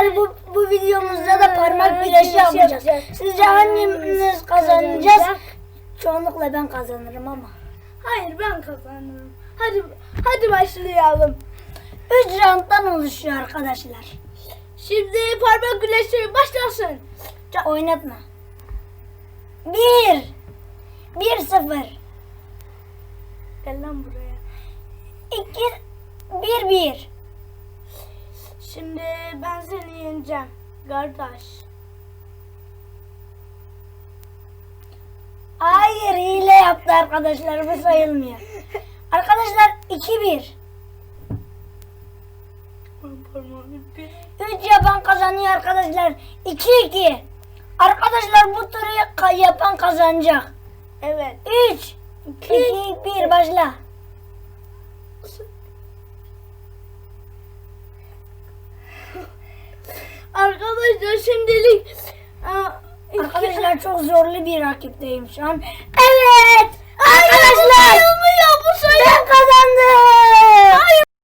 Arkadaşlar bu, bu videomuzda da parmak güreşi yapacağız. Sizce hangimiz kazanacağız? Çoğunlukla ben kazanırım ama. Hayır ben kazanırım. Hadi hadi başlayalım. Üç rounddan oluşuyor arkadaşlar. Şimdi parmak güreşi başlasın. Ca- Oynatma. Bir. Bir sıfır. Gel lan buraya. İki. Bir bir. Şimdi ben seni yeneceğim. Kardeş. Hayır hile yaptı arkadaşlar bu sayılmıyor. Arkadaşlar iki bir. Ben parmağımı bir. Üç yapan kazanıyor arkadaşlar. İki iki. Arkadaşlar bu turu yapan kazanacak. Evet. Üç. İki bir başla. Arkadaşlar şimdilik aa, Arkadaşlar çok zorlu bir rakipteyim şu an. Evet.